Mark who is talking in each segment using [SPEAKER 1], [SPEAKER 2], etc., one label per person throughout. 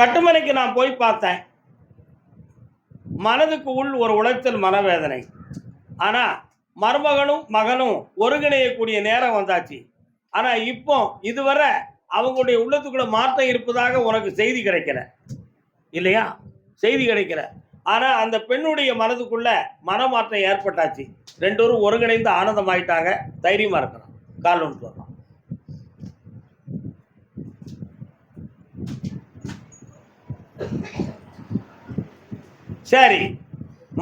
[SPEAKER 1] கட்டுமனைக்கு நான் போய் பார்த்தேன். மனதுக்கு உள் ஒரு உளைச்சல் மனவேதனை. ஆனால் மருமகனும் மகனும் ஒருங்கிணையக்கூடிய நேரம் வந்தாச்சு. ஆனால் இப்போ இதுவரை அவங்களுடைய உள்ளத்துக்குள்ள மாற்றம் இருப்பதாக உனக்கு செய்தி கிடைக்கல. இல்லையா? செய்தி கிடைக்கல. ஆனால் அந்த பெண்ணுடைய மனதுக்குள்ள மனமாற்றம் ஏற்பட்டாச்சு. ரெண்டு பேரும் ஒருங்கிணைந்து ஆனந்தமாயிட்டாங்க. தைரியமாக இருக்கிறோம் கால் ஒன்று வரலாம் சரி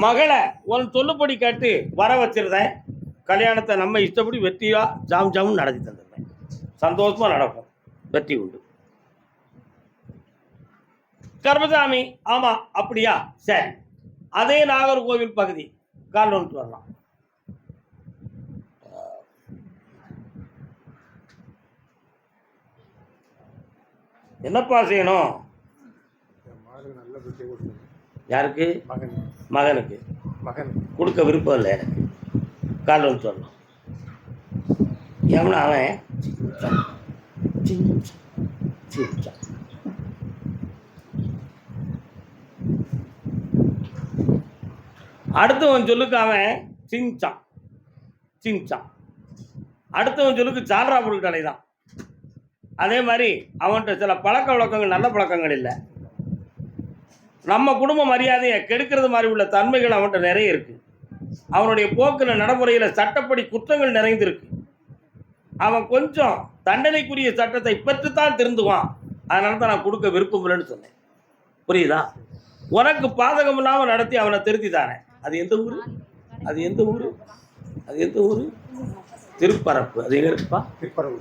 [SPEAKER 1] மகளை உன் தொல்லுப்படி கேட்டு வர வச்சிருந்தேன் கல்யாணத்தை நம்ம இஷ்டப்படி வெற்றியா ஜாம் ஜாமும் நடத்தி தந்துருந்தேன். சந்தோஷமா நடக்கும் வெற்றி உண்டு. கர்மசாமி ஆமா அப்படியா? சரி. அதே நாகர்கோவில் பகுதி. கால் வந்துட்டு வரலாம். என்னப்பா செய்யணும்
[SPEAKER 2] மாடு நல்ல புத்தி கொடுத்தது
[SPEAKER 1] யாருக்கு?
[SPEAKER 2] மகன்
[SPEAKER 1] மகனுக்கு.
[SPEAKER 2] மகன்
[SPEAKER 1] கொடுக்க விருப்பம் இல்லை எனக்கு. வந்து சொல்லணும். எவனா அவன். அடுத்தவன் சொல்லுக்கு அவன் சிங்சான் சிங்சான் அடுத்தவன் சொல்லுக்கு சால்ரா பொருட்களை தான் அதே மாதிரி அவன்கிட்ட சில பழக்க வழக்கங்கள் நல்ல பழக்கங்கள் இல்லை. நம்ம குடும்ப மரியாதையை கெடுக்கிறது மாதிரி உள்ள தன்மைகள் அவன்கிட்ட நிறைய இருக்கு. அவனுடைய போக்கில் நடைமுறையில் சட்டப்படி குற்றங்கள் நிறைந்திருக்கு. அவன் கொஞ்சம் தண்டனைக்குரிய சட்டத்தை பெற்றுத்தான் திருந்துவான். அதனால தான் நான் கொடுக்க விருப்பம் இல்லைன்னு சொன்னேன். புரியுதா? உனக்கு பாதகம் இல்லாமல் நடத்தி அவனை திருத்தி தானேன். அது எந்த ஊர்? அது எந்த ஊர்? அது எந்த ஊர்? திருப்பரப்பு. அது எங்கே இருக்குப்பா?
[SPEAKER 2] திருப்பரவு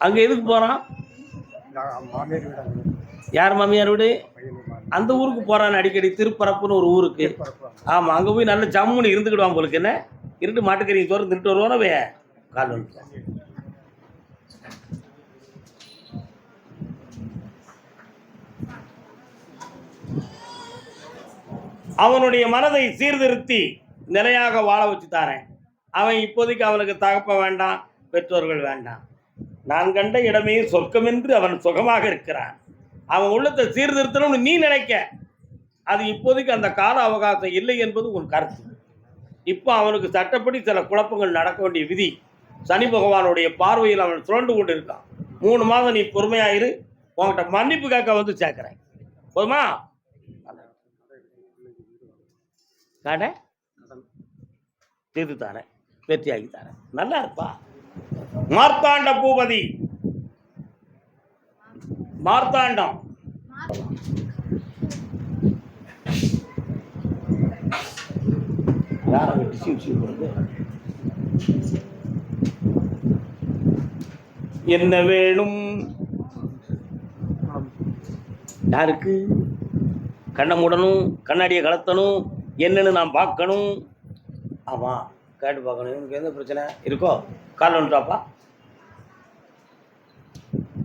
[SPEAKER 1] அங்கே எதுக்கு போகிறான்
[SPEAKER 2] நான் மாமியார் வீடு அங்கே
[SPEAKER 1] யார் மாமியார் வீடு? அந்த ஊருக்கு போகிறான் அடிக்கடி திருப்பரப்புன்னு ஒரு ஊருக்கு. ஆமாம் அங்கே போய் நல்ல ஜம்முன்னு இருந்துக்கிடுவான் உங்களுக்கு என்ன? இருட்டு மாட்டுக்கறி சோறு திருட்டு வருவானவே கால் வந்து அவனுடைய மனதை சீர்திருத்தி நிலையாக வாழ வச்சு தாரேன். அவன் இப்போதைக்கு அவனுக்கு தகப்ப வேண்டாம் பெற்றோர்கள் வேண்டாம். நான் கண்ட இடமே சொர்க்கமென்று அவன் சுகமாக இருக்கிறான். அவன் உள்ளத்தை சீர்திருத்தணும்னு நீ நினைக்க. அது இப்போதைக்கு அந்த கால அவகாசம் இல்லை என்பது உன் கருத்து. இப்போ அவனுக்கு சட்டப்படி சில குழப்பங்கள் நடக்க வேண்டிய விதி. சனி பகவானுடைய பார்வையில் அவன் சுழண்டு கொண்டு இருக்கான் மூணு மாதம் நீ பொறுமையாயிரு உன்கிட்ட மன்னிப்பு கேட்க வந்து சேர்க்குறேன். போதுமா? கடை தீர்த்து தானே. வெற்றியாகி தானே. நல்லா இருப்பா. மார்த்தாண்ட பூபதி. மார்த்தாண்டம். யார் அங்கே என்ன வேணும்? யாருக்கு? கண்ணை மூடணும் கண்ணாடியை கலத்தணும் என்னன்னு நான் பார்க்கணும். ஆமாம் கேட்டு பார்க்கணும். இவனுக்கு எந்த பிரச்சனை? இருக்கோ? கால் வந்துட்டாப்பா.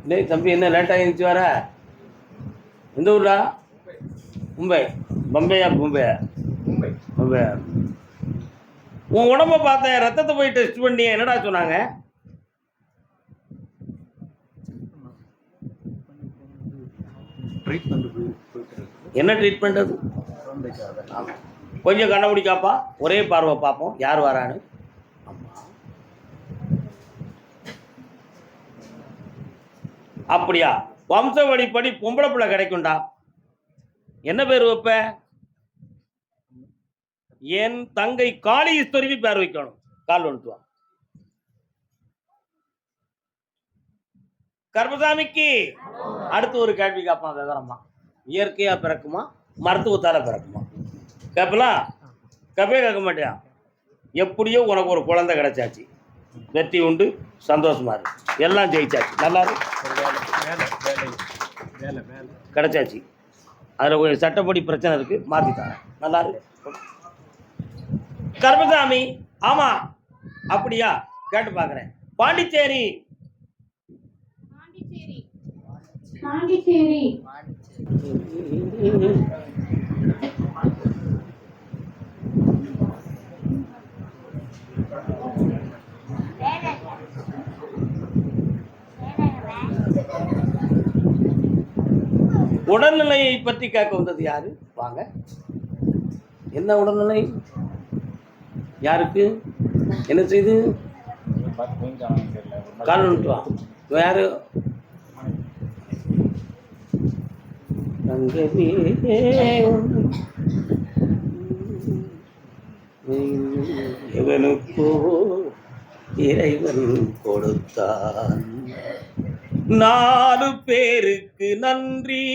[SPEAKER 1] டேய் தம்பி என்ன லேட்டாக இருந்துச்சு வர எந்த ஊர்டா? மும்பை. பம்பையா மும்பையா?
[SPEAKER 2] மும்பை.
[SPEAKER 1] மும்பை உன் உடம்ப பார்த்தேன் ரத்தத்தை போய் டெஸ்ட் பண்ணி என்னடா சொன்னாங்க? என்ன ட்ரீட்மெண்ட் அது? கொஞ்சம் கண்ணபிடிக்காப்பா ஒரே பார்வை பார்ப்போம். யார் வரான்னு. அப்படியா? வம்ச வழிப்படி பொம்பளை பிள்ளை கிடைக்கும்டா. என்ன பேர் வைப்ப? என் தங்கை காளி ஈஸ்வரிக்கு பேர் வைக்கணும். கால் வந்துட்டு கர்மசாமிக்கு அடுத்து ஒரு கேள்வி கேட்பான் விவரமா. இயற்கையா பிறக்குமா? மருத்துவத்தால பிறக்குமா? கேப்பலாம் கேட்பே கேட்க மாட்டியா? எப்படியோ உனக்கு ஒரு குழந்தை கிடைச்சாச்சு. வெற்றி உண்டு சந்தோஷமா இருக்கு. எல்லாம் ஜெயிச்சாச்சு. நல்லா இருக்கு. கிடைச்சாச்சு. அதில் கொஞ்சம் சட்டப்படி பிரச்சனை இருக்கு மாற்றி தரேன். நல்லா இருக்கு. கர்மசாமி ஆமா அப்படியா? கேட்டு பார்க்குறேன் பாண்டிச்சேரி.
[SPEAKER 3] பாண்டிச்சேரி.
[SPEAKER 1] உடல்நிலையை பற்றி கேட்க வந்தது யாரு வாங்க என்ன உடல்நிலை யாருக்கு என்ன செய்து
[SPEAKER 2] பார்த்து
[SPEAKER 1] யாரு இவனுக்கோ இறைவன் கொடுத்தான் நாலு பேருக்கு நன்றி.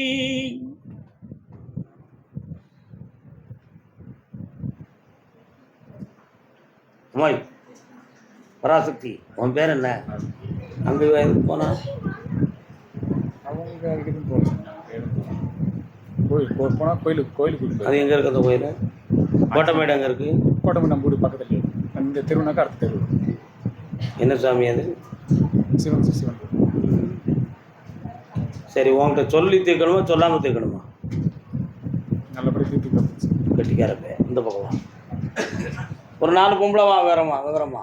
[SPEAKER 1] அம்மாய் பராசக்தி உன் பேர் என்ன? அங்கே போனா?
[SPEAKER 2] அவங்க சொன்னாங்க கோயில் போனால் கோயிலுக்கு கோயிலுக்கு
[SPEAKER 1] அது எங்கே இருக்கு அந்த கோயில்? கோட்டமேடு எங்கே இருக்கு?
[SPEAKER 2] கோட்டை நம்ம ஊர் பக்கத்துலேயே. இந்த தெருவுனாக்கா அடுத்த தெரு.
[SPEAKER 1] என்ன சாமி அது?
[SPEAKER 2] சிவன் சிவன்.
[SPEAKER 1] சரி உன்கிட்ட சொல்லி தீர்க்கணுமா சொல்லாமல் தீர்க்கணுமா?
[SPEAKER 2] நல்லபடியாக தீர்த்து தப்பிச்சு
[SPEAKER 1] கட்டிக்காரப்பே இந்த பக்கம். ஒரு நாலு பொம்பளை வா விவரமா விவரமா?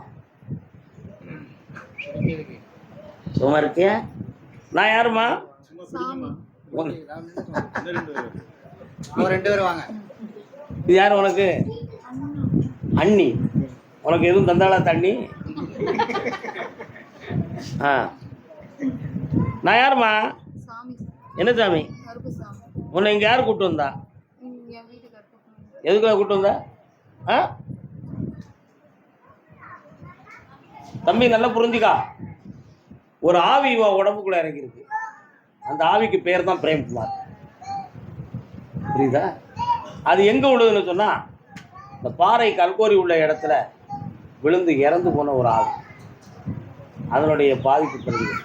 [SPEAKER 1] சும்மா இருக்கியா? நான் யாருமா
[SPEAKER 3] ரெண்டு பேரும் வாங்க.
[SPEAKER 1] இது யார் உனக்கு? அண்ணி. உனக்கு எதுவும் தந்தாளா தண்ணி? ஆ. நான் யாரும்மா?
[SPEAKER 4] சாமி
[SPEAKER 1] என்ன சாமி? உன்னை இங்கே யார் கூப்பிட்டு வந்தா? எதுக்காக கூப்பிட்டு வந்தா? ஆ? தம்பி நல்லா புரிஞ்சுக்கா. ஒரு ஆவி இவன் உடம்புக்குள்ள இறங்கியிருக்கு. அந்த ஆவிக்கு பேர் தான் பிரேம்குமார். புரியுதா? அது எங்க விழுதுன்னு சொன்னா இந்த பாறை கல்கோரி உள்ள இடத்துல விழுந்து இறந்து போன ஒரு ஆவி. அதனுடைய பாதிப்பு தெரியுது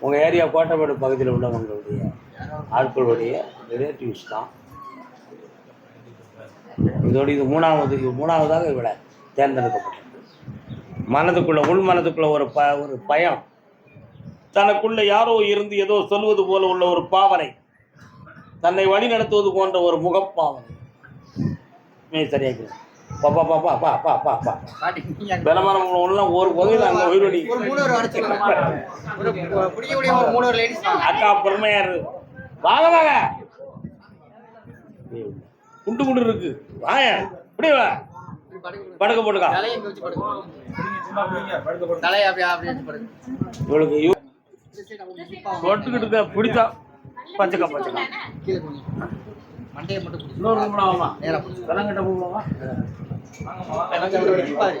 [SPEAKER 1] உங்க ஏரியா கோட்டமேடு பகுதியில் உள்ளவங்களுடைய ஆட்களுடைய ரிலேட்டிவ்ஸ் தான். இதோடு இது மூணாவது இது மூணாவதாக இவளை தேர்ந்தெடுக்கப்பட்டது. மனதுக்குள்ள உள் மனதுக்குள்ள ஒரு ப ஒரு பயம். தனக்குள்ள யாரோ இருந்து ஏதோ சொல்வது போல உள்ள ஒரு பாவனை. தன்னை வழி நடத்துவது போன்ற ஒரு முகப்பாவனை. நீ சரியாக பாப்பா பாப்பா பா பா பா பா பலமான ஒன்றுலாம் ஒரு பகுதியில் அங்கே உயிரோடி அக்கா பொறுமையா இரு. வாங்க வாங்க. குண்டு குண்டு இருக்கு. வாய இப்படி வா. படுக்க போட்டுக்கா.
[SPEAKER 3] தலையை இங்க வச்சு படுங்க தலையை அப்படியே அப்படியே வச்சு படுங்க
[SPEAKER 1] இவளுக்கு இவ- தொட்டுக்கிட்டு இருக்க பிடிச்சா. பச்சைக்கா பச்சைக்கா.
[SPEAKER 3] மண்டையை மட்டும்
[SPEAKER 1] இன்னொரு போகலாமா
[SPEAKER 3] பாரு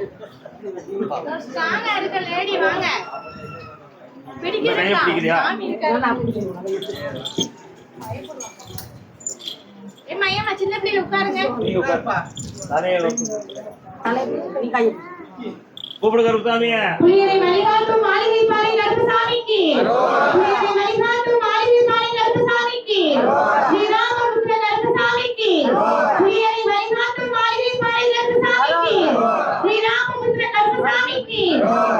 [SPEAKER 4] ஏம்மா ஏம்மா சின்ன பிள்ளைல உட்காருங்க.
[SPEAKER 1] நீ உட்கார் தலையை கூப்பிடு கருப்பசாமிய
[SPEAKER 4] புலியரை வழிகாட்டும் மாளிகை பாறை கருப்பசாமிக்கு புலியரை வழிகாட்டும் மாளிகை பாறை கருப்பசாமிக்கு ஸ்ரீராமபுத்திர கருப்பசாமிக்கு புலியரை வழிகாட்டும் மாளிகை பாறை கருப்பசாமிக்கு ஸ்ரீராமபுத்திர கருப்பசாமிக்கு அருள்வாக்கு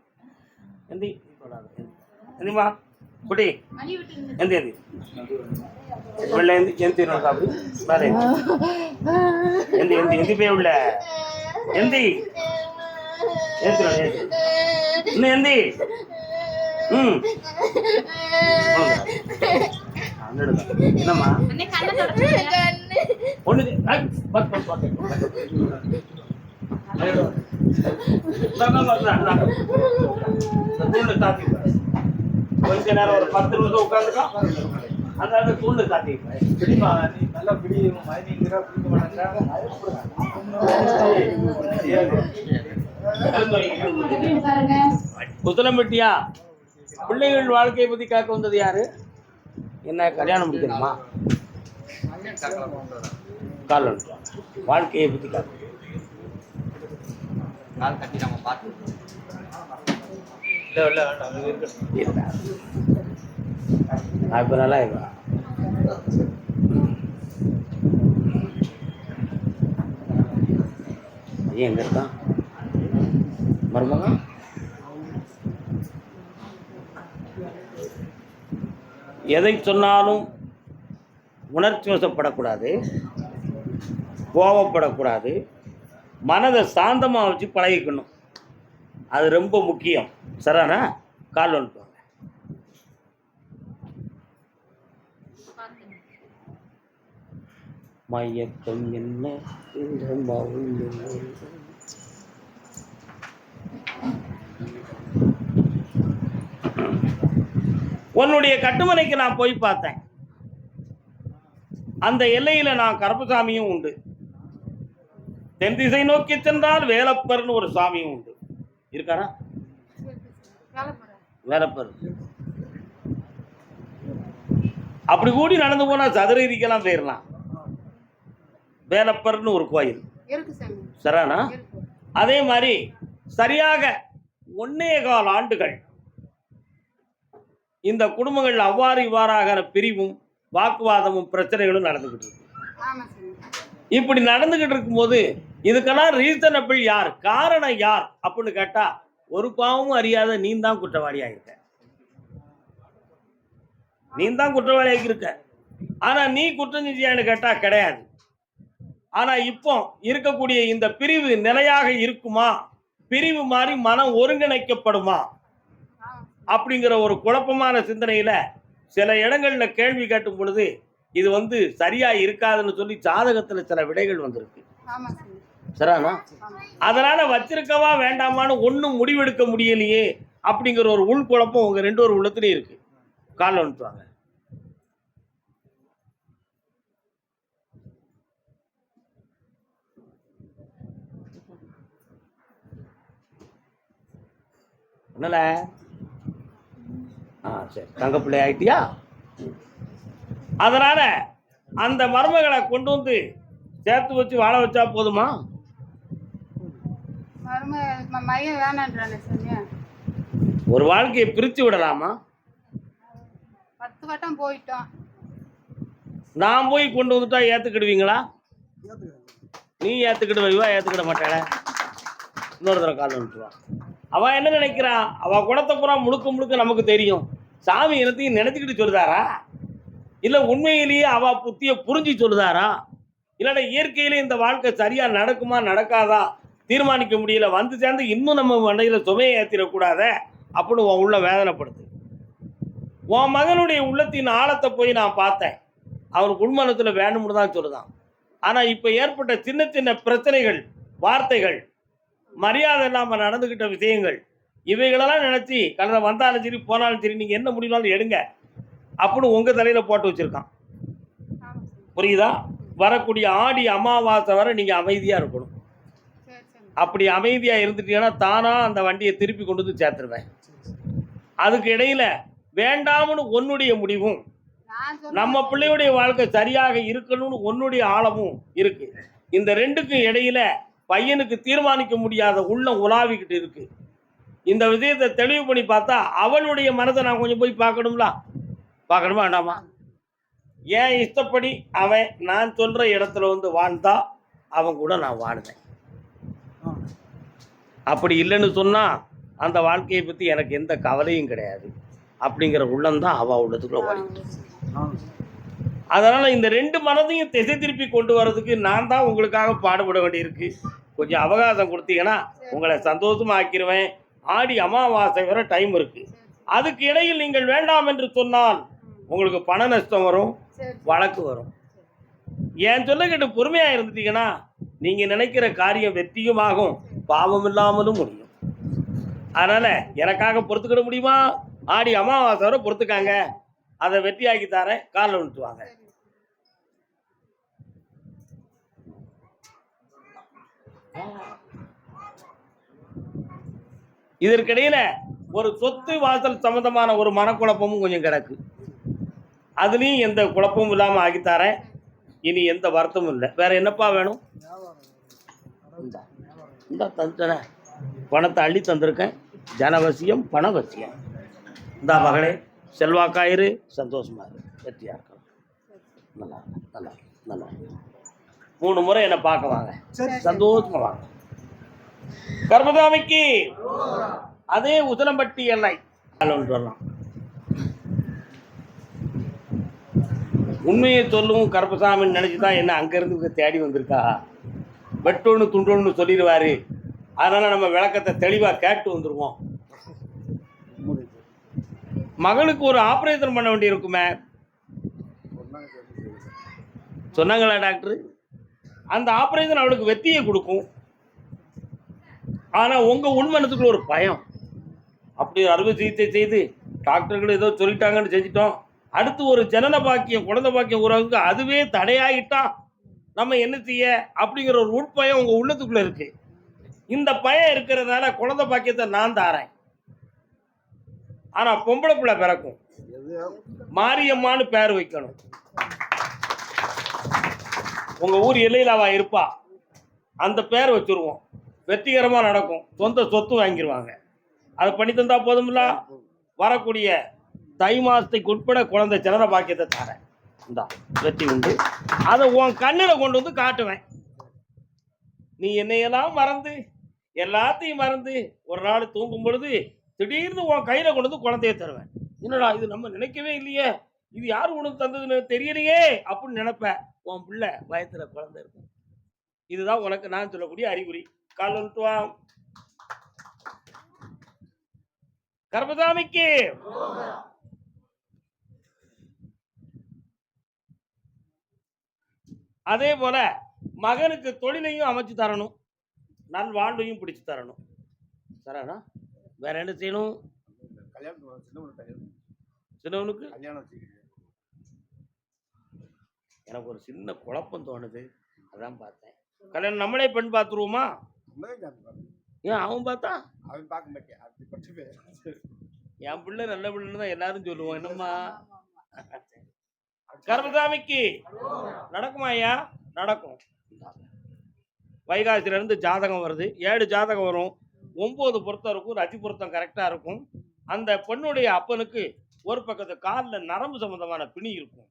[SPEAKER 1] எந்தி. எந்திமா குட்டி எந்தி எந்தி. உள்ள எந்தி எந்தி நோக்கா அப்படி மேலே எந்தி. எந்தி எந்தி. போய் உள்ள. எந்தி. எந்தி நோடு, இன்னும் எந்தி. ம். என்னம்மா?
[SPEAKER 4] அண்ணே கண்ணை தொடச்சுங்க
[SPEAKER 1] ஒண்ணு சாத்தி வை. கொஞ்ச நேரம் ஒரு பத்து நிமிஷம் உட்காந்துக்கோ அந்த சாத்தி வை.
[SPEAKER 2] நல்லா பிடிக்கும் மயங்கிற பிடிக்க மாட்டாங்க
[SPEAKER 1] பிள்ளைகள் வாழ்க்கையை பத்தி கேட்க வந்தது யாரு? என்ன கல்யாணம் முடிக்கணுமா? கால். வாழ்க்கையை பத்தி கேட்க
[SPEAKER 3] கால் கட்டி நம்ம பார்த்து இல்லை இல்லை வேண்டாம் அது இருக்கட்டும்
[SPEAKER 1] இருக்கா இப்போ நல்லா இருக்கா ஐயன் எங்கே இருக்கான் மருமகன் எதை சொன்னாலும் உணர்ச்சி வசப்படக்கூடாது கோபப்படக்கூடாது. மனதை சாந்தமாக வச்சு பழகிக்கணும். அது ரொம்ப முக்கியம். சரிண்ணா கால் வந்துட்டு வாங்க மயக்கம் என்ன? உன்னுடைய கட்டுமனைக்கு நான் போய் பார்த்தேன். அந்த எல்லையில் நான் கருப்பசாமியும் உண்டு. தென் திசை நோக்கி சென்றால் வேலப்பர்னு ஒரு சாமியும் உண்டு. இருக்காரா? வேலப்பர். அப்படி கூடி நடந்து போனா சதுரகிரிக்கெல்லாம் போயிடலாம் வேலப்பர்னு ஒரு கோயில்.
[SPEAKER 5] இருக்கு
[SPEAKER 1] அதே மாதிரி சரியாக ஒன்னே கால் ஆண்டுகள் இந்த குடும்பங்கள் அவ்வாறு இவ்வாறாக பிரிவும் வாக்குவாதமும் பிரச்சனைகளும் நடந்துகிட்டு இருக்கு. இப்படி நடந்துகிட்டு இருக்கும்போது இதுக்கெல்லாம் ரீசனபிள் யார்? காரணம் யார்? அப்படின்னு கேட்டா ஒரு பாவமும் அறியாத நீ தான் குற்றவாளியா இருக்க நீ தான் குற்றவாளியாக இருக்க ஆனா நீ குற்றம் செஞ்சியான்னு கேட்டா கிடையாது. ஆனா இப்போ இருக்கக்கூடிய இந்த பிரிவு நிலையாக இருக்குமா? பிரிவு மாறி மனம் ஒருங்கிணைக்கப்படுமா? அப்படிங்கிற ஒரு குழப்பமான சிந்தனையில சில இடங்கள்ல கேள்வி கேட்டும் பொழுது இது வந்து சரியா இருக்காதுன்னு சொல்லி ஜாதகத்துல சில விடைகள் வந்திருக்கு.
[SPEAKER 5] ஆமா
[SPEAKER 1] அதனால வச்சிருக்கவா வேண்டாமான்னு ஒன்றும் முடிவெடுக்க முடியலையே அப்படிங்கிற ஒரு உள்குழப்பம் உங்க ரெண்டு ஒரு உள்ளத்துலயும் இருக்கு. காலில் அனுப்புவாங்க என்னல? ஆ சரி. தங்க பிள்ளை ஆயிட்டியா? அதனால அந்த மருமகளை கொண்டு வந்து சேர்த்து வச்சு வாழ வச்சா போதுமா
[SPEAKER 5] மரும ம- மையம் வேணான்றானே சாமி
[SPEAKER 1] ஒரு வாழ்க்கையை பிரித்து விடலாமா?
[SPEAKER 5] பத்து வட்டம் போயிட்டோம்.
[SPEAKER 1] நான் போய் கொண்டு வந்துட்டா ஏற்றுக்கிடுவீங்களா நீ ஏற்றுக்கிடுவ இவா ஏற்றுக்கிட மாட்டாள. இன்னொரு தடவை கால் வந்துட்டுவான் அவன் என்ன நினைக்கிறான் அவள் குணத்தை பூரா முழுக்க முழுக்க நமக்கு தெரியும். சாமி என்னத்தையும் நினைச்சுக்கிட்டு சொல்லுதாரா? இல்லை உண்மையிலேயே அவள் புத்தியை புரிஞ்சு சொல்லுதாரா? இல்லைன்னா இயற்கையிலே இந்த வாழ்க்கை சரியாக நடக்குமா நடக்காதா? தீர்மானிக்க முடியல வந்து சேர்ந்து இன்னும் நம்ம மண்டையில் சுமையை ஏற்றிடக்கூடாத அப்படின்னு உன் உள்ள வேதனைப்படுது. உன் மகனுடைய உள்ளத்தின் ஆழத்தை போய் நான் பார்த்தேன். அவனுக்கு உள்மனத்தில் வேணும்னு தான் சொல்லுதான். ஆனால் இப்போ ஏற்பட்ட சின்ன சின்ன பிரச்சனைகள் வார்த்தைகள் மரியாதை இல்லாமல் நடந்துக்கிட்ட விஷயங்கள் இவைகளெல்லாம் நினச்சி கடந்த வந்தாலும் சரி போனாலும் சரி நீங்கள் என்ன முடியலாலும் எடுங்க அப்படின்னு உங்கள் தலையில் போட்டு வச்சுருக்கான். புரியுதா? வரக்கூடிய ஆடி அமாவாசை வரை நீங்கள் அமைதியாக இருக்கணும். அப்படி அமைதியாக இருந்துட்டீங்கன்னா தானாக அந்த வண்டியை திருப்பி கொண்டு வந்து சேர்த்துருவேன். அதுக்கு இடையில வேண்டாம்னு உன்னுடைய முடிவும் நம்ம பிள்ளையுடைய வாழ்க்கை சரியாக இருக்கணும்னு உன்னுடைய ஆழமும் இருக்கு. இந்த ரெண்டுக்கும் இடையில பையனுக்கு தீர்மானிக்க முடியாத உள்ளம் உலாவிக்கிட்டு இருக்கு. இந்த விஷயத்தை தெளிவு பண்ணி பார்த்தா அவளுடைய மனதை நான் கொஞ்சம் போய் பார்க்கணும்ல? பார்க்கணுமா வேண்டாமா? ஏன் இஷ்டப்படி அவன் நான் சொல்ற இடத்துல வந்து வாழ்ந்தா அவன் கூட நான் வாழ்ந்தேன் அப்படி இல்லைன்னு சொன்னா அந்த வாழ்க்கையை பத்தி எனக்கு எந்த கவலையும் கிடையாது. அப்படிங்கிற உள்ளம் தான் அவ உள்ளத்துக்குள்ள ஓடிக்கிட்டு. அதனால இந்த ரெண்டு மனதையும் திசை திருப்பி கொண்டு வர்றதுக்கு நான் தான் உங்களுக்காக பாடுபட வேண்டியிருக்கு. கொஞ்சம் அவகாசம் கொடுத்தீங்கன்னா உங்களை சந்தோஷமா ஆக்கிருவேன் ஆடி அமாவாசை வரை டைம் இருக்கு. அதுக்கு இடையில் நீங்கள் வேண்டாம் என்று சொன்னால் உங்களுக்கு பண நஷ்டம் வரும் வழக்கு வரும். என் சொல்ல கேட்டு பொறுமையா இருந்துட்டீங்கன்னா நீங்க நினைக்கிற காரியம் வெற்றியுமாகும். பாவம் இல்லாமலும் முடியும். அதனால எனக்காக பொறுத்துக்கிட முடியுமா? ஆடி அமாவாசை வரை பொறுத்துக்காங்க. அதை வெட்டியாக்கி தரேன் காலில் விட்டுவாங்க இதற்கிடையில ஒரு சொத்து வாசல் சம்பந்தமான ஒரு மனக்குழப்பமும் கொஞ்சம் கிடக்கு. அதுலேயும் எந்த குழப்பமும் இல்லாமல் ஆக்கித்தாரேன் இனி எந்த வருத்தமும் இல்லை. வேற என்னப்பா வேணும்? இந்தா. தந்துட்டேனே பணத்தை அள்ளி தந்திருக்கேன். ஜனவசியம் பணவசியம். இந்தா மகளே செல்வாக்காயிரு சந்தோஷமா இரு. வெற்றியா இருக்கலாம் நல்லா நல்லா நல்லா. மூணு முறை என்னை பார்க்க வாங்க. சந்தோஷமா வாங்க. கர்மதாமிக்கு அதே உதலம்பட்டி எல்லை ஒன்று வரலாம் உண்மையை சொல்லும் கருப்பசாமின்னு நினச்சி தான் என்ன அங்கேருந்து தேடி வந்திருக்கா. வெட்டோன்னு துண்டோன்னு சொல்லிடுவாரு. அதனால் நம்ம விளக்கத்தை தெளிவாக கேட்டு வந்துடுவோம் மகளுக்கு ஒரு ஆப்ரேஷன் பண்ண வேண்டியிருக்குமே சொன்னாங்களா டாக்டர்? அந்த ஆப்ரேஷன் அவளுக்கு வெற்றியை கொடுக்கும். ஆனால் உங்கள் உண்மனத்துக்குள்ள ஒரு பயம். அப்படி அறுவை சிகிச்சை செய்து டாக்டர்கள் ஏதோ சொல்லிட்டாங்கன்னு செஞ்சிட்டோம். அடுத்து ஒரு ஜனன பாக்கியம் குழந்தை பாக்கியம் உறவுக்கு அதுவே தடையாயிட்டா நம்ம என்ன செய்ய? அப்படிங்கிற ஒரு உட்பயம் உங்கள் உள்ளத்துக்குள்ளே இருக்கு. இந்த பயம் இருக்கிறதுனால குழந்தை பாக்கியத்தை நான் தாரேன். ஆனால் பொம்பளை பிள்ளை பிறக்கும். மாரியம்மான்னு பேர் வைக்கணும். உங்க ஊர் எல்லையில் இருப்பா? அந்த பேர் வச்சிருவோம். வெற்றிகரமாக நடக்கும். சொந்த சொத்து வாங்கிடுவாங்க அதை பண்ணி தந்தால் போதும்ல? வரக்கூடிய தை மாதத்துக்கு உட்பட குழந்தை ஜனன பாக்கியத்தை தரேன். இந்தா வெற்றி உண்டு. அதை உன் கண்ணில் கொண்டு வந்து காட்டுவேன். நீ என்னையெல்லாம் மறந்து எல்லாத்தையும் மறந்து ஒரு நாள் தூங்கும் பொழுது திடீர்னு உன் கையில் கொண்டு வந்து குழந்தைய தருவேன். என்னடா இது நம்ம நினைக்கவே இல்லையே? இது யார் உனக்கு தந்ததுன்னு தெரியலையே அப்படின்னு நினைப்பேன் உன் பிள்ளை வயத்துல குழந்தை இருக்கும். இதுதான் உனக்கு நான் சொல்லக்கூடிய அறிகுறி. கால் வந்துட்டு வா அதே போல மகனுக்கு தொழிலையும் அமைச்சு தரணும். நல் வாழ்வையும் பிடிச்சு தரணும். தரேனா வேற என்ன செய்யணும்? சின்னவனுக்கு எனக்கு ஒரு சின்ன குழப்பம் தோணுது. அதான் பார்த்தேன். கல்யாணம் நம்மளே பெண் பார்த்துருவோமா? ஏன் அவன் பார்த்தா?
[SPEAKER 3] அவன் பார்க்க மாட்டேன்.
[SPEAKER 1] என் பிள்ளை நல்ல பிள்ளைன்னு தான் எல்லாரும் சொல்லுவோம். என்னம்மா? கர்மசாமிக்கு நடக்குமா ஐயா? நடக்கும். வைகாசில இருந்து ஜாதகம் வருது. ஏழு ஜாதகம் வரும். ஒன்பது பொருத்தம் இருக்கும். ரஜி பொருத்தம் கரெக்டாக இருக்கும். அந்த பெண்ணுடைய அப்பனுக்கு ஒரு பக்கத்து காலில் நரம்பு சம்பந்தமான பிணி இருக்கும்.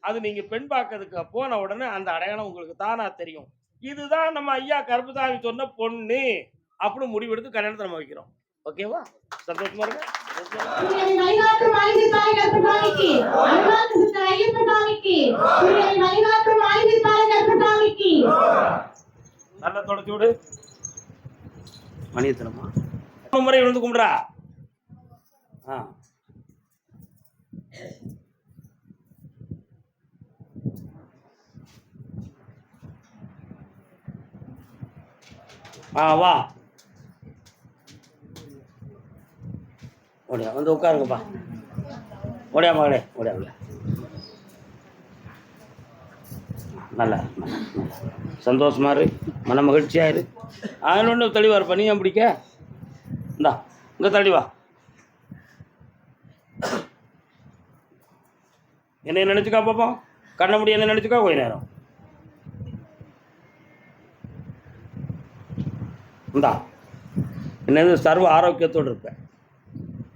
[SPEAKER 1] அது நீங்கள் பெண் பார்க்கறதுக்கு போன உடனே அந்த அடையாளம் உங்களுக்கு தானா தெரியும். இதுதான் நம்ம ஐயா கருப்புசாமி சொன்ன பொண்ணு அப்படின்னு முடிவெடுத்து கல்யாணத்தை நம்ம வைக்கிறோம். ஓகேவா? சந்தோஷமா இருங்க.
[SPEAKER 4] சூரியனை வழிகாட்டும் மாளிகை தாய் கருப்பசாமிக்கு அருள்வாக்கு சித்தர் ஐயப்ப சாமிக்கு சூரியனை வழிகாட்டும் மாளிகை தாய் கருப்பசாமிக்கு
[SPEAKER 1] நல்லா தொடச்சு விடு. மணியத்தனமா? மூணு முறை விழுந்து கும்பிடுறா. ஆ. ஆ வா. ஓடியா வந்து உட்காருங்கப்பா. ஓடியா மகளே ஓடியா ஓடியா. நல்லா நல்லா சந்தோஷமா இரு மன மகிழ்ச்சியாக இரு. அதில் ஒன்று தெளிவா இருப்பா நீ ஏன் பிடிக்க இந்தா இங்கே தள்ளி வா. என்னை நினச்சிக்கா பார்ப்போம் கண்ண முடி என்ன நினச்சிக்கா? கொஞ்ச நேரம். இந்தா என்னது சர்வ ஆரோக்கியத்தோடு இருப்பேன்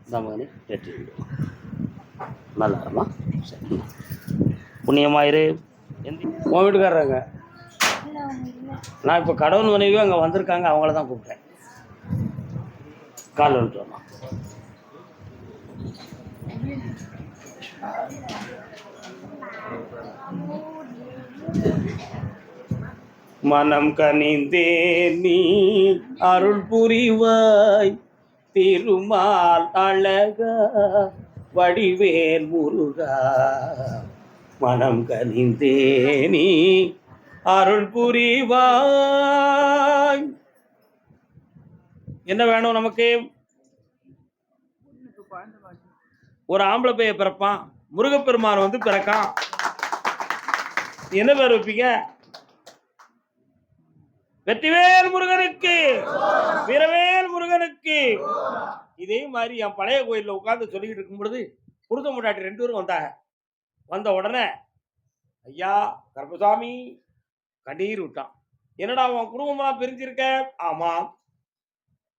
[SPEAKER 1] இந்த மகனே வெற்றி நல்லா சரி புண்ணியமாயிரு எந்த உன் வீட்டுக்காரங்க நான் இப்போ கடவுள் மனைவியும் அங்கே வந்திருக்காங்க அவங்கள தான் கூப்பிட்டேன். கால் வந்துட்டு வரலாம் மனம் கனிந்தே நீ அருள் புரிவாய். திருமால் அழகா வடிவேல் முருகா. மனம் கனிந்தே நீ அருள் புரிவாய். என்ன வேணும் நமக்கு? ஒரு ஆம்பளை பைய பிறப்பான். முருகப்பெருமான் வந்து பிறக்கான். என்ன பேர் வைப்பீங்க? வெற்றிவேல் முருகனுக்கு வீரவேல் முருகனுக்கு. இதே மாதிரி என் பழைய கோயிலில் உட்காந்து சொல்லிக்கிட்டு இருக்கும் பொழுது குருத முட்டாட்டி ரெண்டு பேரும் வந்தாங்க. வந்த உடனே ஐயா கர்பசாமி கண்ணீர் விட்டான். என்னடா உன் குடும்பம்லாம் பிரிஞ்சிருக்க? ஆமாம்.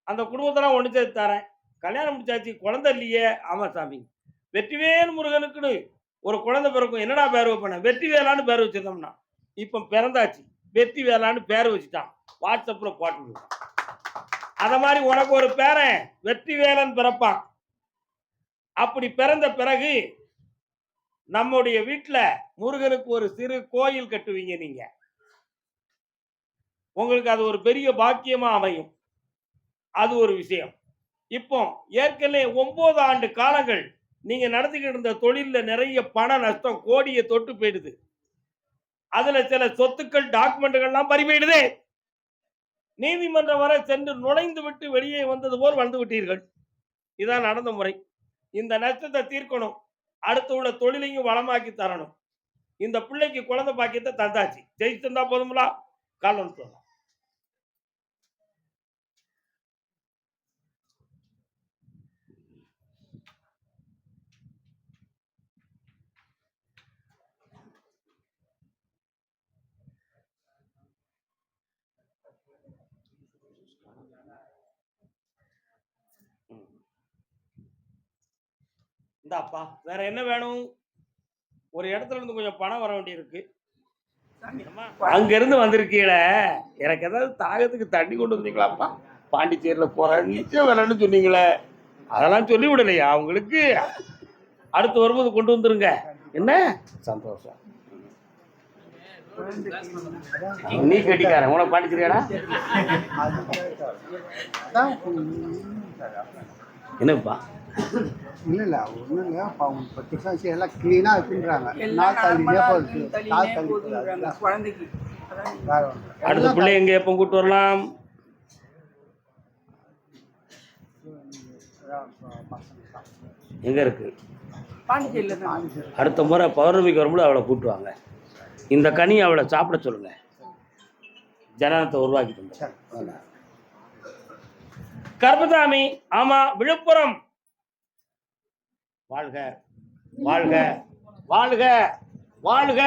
[SPEAKER 1] அந்த குடும்பத்தெல்லாம் ஒன்று சேர்த்து தரேன். கல்யாணம் முடிச்சாச்சு குழந்தை இல்லையே. ஆமாம் சாமி. வெற்றிவேல் முருகனுக்குன்னு ஒரு குழந்தை பிறக்கும். என்னடா பேர் வைப்பேன் வெற்றி வேலான்னு பேர் வச்சிருந்தோம்னா. இப்போ பிறந்தாச்சு. வெற்றி வேலான்னு பேர் வச்சுட்டான். வாட்ஸ்அப்பில் போட்டு அத மாதிரி உனக்கு ஒரு பேரன் வெற்றிவேலன் பிறப்பான். அப்படி பிறந்த பிறகு நம்முடைய வீட்டில் முருகனுக்கு ஒரு சிறு கோயில் கட்டுவீங்க நீங்க. உங்களுக்கு அது ஒரு பெரிய பாக்கியமா அமையும். அது ஒரு விஷயம். இப்போ ஏற்கனவே ஒன்பது ஆண்டு காலங்கள் நீங்க நடத்திக்கிட்டு இருந்த தொழிலில் நிறைய பண நஷ்டம் கோடியை தொட்டு போயிடுது. அதுல சில சொத்துக்கள் டாக்குமெண்ட்டுகள்லாம் பறி போயிடுது நீதிமன்றம் வரை சென்று நுழைந்து விட்டு வெளியே வந்தது போல் வந்து விட்டீர்கள். இதான் நடந்த முறை. இந்த நஷ்டத்தை தீர்க்கணும். அடுத்து உள்ள தொழிலையும் வளமாக்கி தரணும். இந்த பிள்ளைக்கு குழந்தை பாக்கியத்தை தந்தாச்சு. ஜெயிச்சு தந்தா போதுங்களா காலம் சொல்லலாம் இந்தாப்பா வேற என்ன வேணும்? ஒரு இடத்துல இருந்து கொஞ்சம் பணம் வர வேண்டியிருக்கு. அங்க இருந்து வந்திருக்கீல எனக்கு ஏதாவது தாகத்துக்கு தண்ணி கொண்டு வந்தீங்களாப்பா? பாண்டிச்சேரியில் போறேன் நிச்சயம் வேலைன்னு சொன்னீங்களே. அதெல்லாம் சொல்லி விடலையா அவங்களுக்கு அடுத்து வரும்போது கொண்டு வந்துருங்க. என்ன? சந்தோஷம். நீ கட்டிக்காரன். உனக்கு பாண்டிச்சேரியாடா என்னப்பா?
[SPEAKER 6] இல்லை இல்லை ஒன்றும் இல்லை. அவங்க பத்து வருஷம் எல்லாம் க்ளீனாக இருக்குன்றாங்க நாள் தள்ளினே போகுது. நாள் தள்ளி போகுது அதுதான்.
[SPEAKER 3] குழந்தைக்கு.
[SPEAKER 1] அடுத்த பிள்ளை எங்க எப்போ கூட்டு வரலாம். எங்க இருக்கு? அடுத்த முறை பௌர்ணமிக்கு வரும்போது அவளை கூட்டுவாங்க இந்த கனி அவளை சாப்பிட சொல்லுங்க. ஜனனத்தை உருவாக்கி தந்து கர்பதாமி ஆமா விழுப்புரம். வாழ்க வாழ்க வாழ்க வாழ்க.